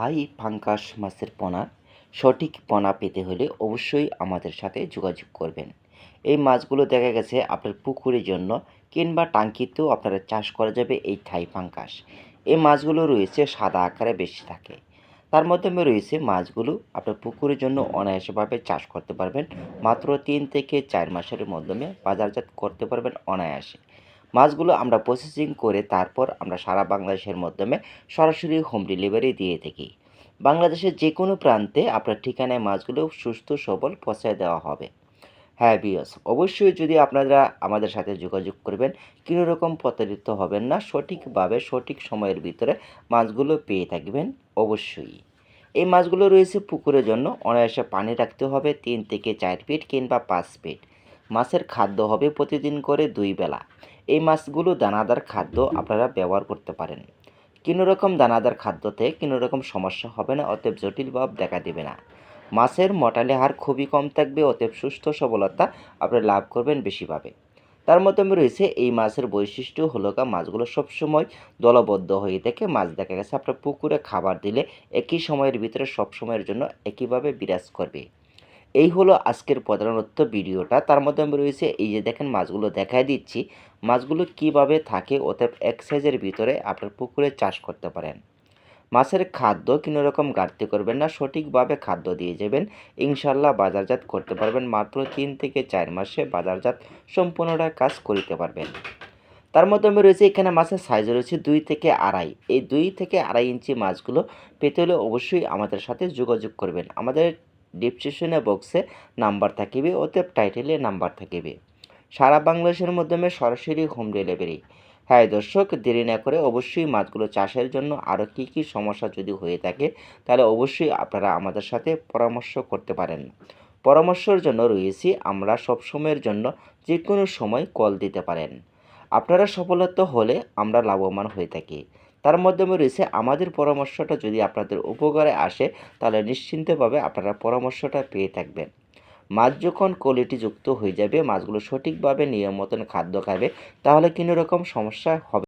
থাই পাঙ্গাস মাছের পোনা, সঠিক পোনা পেতে হলে অবশ্যই আমাদের সাথে যোগাযোগ করবেন। এই মাছগুলো দেখা গেছে আপনার পুকুরের জন্য কিংবা টাঙ্কিতেও আপনারা চাষ করা যাবে এই থাই পাঙ্গাস এই মাছগুলো রয়েছে সাদা আকারে বেশি থাকে। তার মাধ্যমে রয়েছে মাছগুলো আপনার পুকুরের জন্য অনায়াসভাবে চাষ করতে পারবেন। মাত্র তিন থেকে চার মাসের মাধ্যমে বাজারজাত করতে পারবেন অনায়াসে। মাছগুলো আমরা প্রসেসিং করে তারপর আমরা সারা বাংলাদেশের মাধ্যমে সরাসরি হোম ডেলিভারি দিয়ে থাকি। বাংলাদেশের যে কোনো প্রান্তে আপনার ঠিকানায় মাছগুলো সুস্থ, সবল পৌঁছায় দেওয়া হবে। হ্যাঁ বিয়স অবশ্যই যদি আপনারা আমাদের সাথে যোগাযোগ করবেন, কোনো রকম প্রতারিত হবেন না, সঠিকভাবে সঠিক সময়ের ভিতরে মাছগুলো পেয়ে থাকবেন, অবশ্যই। এই মাছগুলো রয়েছে পুকুরের জন্য, অনায়াসে পানি রাখতে হবে, তিন থেকে চার ফিট কিংবা পাঁচ ফিট মাছের খাদ্য হবে প্রতিদিন করে দুই বেলা। এই মাছগুলো দানাদার খাদ্য আপনারা ব্যবহার করতে পারেন। কোনো রকম দানাদার খাদ্যতে কোনো রকম সমস্যা হবে না, অতএব জটিল ভাব দেখা দেবে না। মাছের মটালে হার খুবই কম থাকবে, অতএব সুস্থ সবলতা আপনি লাভ করবেন বেশিভাবে। তার মাধ্যমে রয়েছে এই মাছের বৈশিষ্ট্য হলো গা, মাছগুলো সবসময় দলবদ্ধ হয়ে থাকে মাছ দেখা গেছে। আপনার পুকুরে খাবার দিলে একই সময়ের ভিতরে সব সময়ের জন্য একইভাবে বিরাজ করবে। এই হলো আজকের প্রধানত ভিডিওটা। তার মধ্যে আমি রয়েছে এই যে দেখেন মাছগুলো দেখাই দিচ্ছি। মাছগুলো কীভাবে থাকে, অতএব এক সাইজের ভিতরে আপনার পুকুরে চাষ করতে পারেন। মাছের খাদ্য কোনো রকম ঘাটতি করবেন না, সঠিকভাবে খাদ্য দিয়ে যাবেন। ইনশাল্লাহ বাজারজাত করতে পারবেন। মাত্র তিন থেকে চার মাসে বাজারজাত সম্পূর্ণটা কাজ করিতে পারবেন। তার মাধ্যমে রয়েছে এখানে মাছের সাইজ রয়েছে দুই থেকে আড়াই। এই দুই থেকে আড়াই ইঞ্চি মাছগুলো পেতে হলে অবশ্যই আমাদের সাথে যোগাযোগ করবেন। আমাদের ডিসক্রিপশনে বক্সে নাম্বার থাকিবে অতএব টাইটেলে নাম্বার থাকিবে। সারা বাংলাদেশের মাধ্যমে সরাসরি হোম ডেলিভারি। হ্যাঁ দর্শক, দেরি না করে অবশ্যই মাছগুলো চাষের জন্য আরও কী কী সমস্যা যদি হয়ে থাকে, তাহলে অবশ্যই আপনারা আমাদের সাথে পরামর্শ করতে পারেন। পরামর্শের জন্য রয়েছি, আমরা সব সময়ের জন্য যে কোনো সময় কল দিতে পারেন। আপনারা সফলতা হলে আমরা লাভবান হয়ে থাকি। তার মাধ্যমে রয়েছে আমাদের পরামর্শটা যদি আপনাদের উপকারে আসে, তাহলে নিশ্চিন্তভাবে আপনারা পরামর্শটা পেয়ে থাকবেন। মাছ যখন কোয়ালিটিযুক্ত হয়ে যাবে, মাছগুলো সঠিকভাবে নিয়ম মতন খাদ্য খাবে, তাহলে কোনো রকম সমস্যা হবে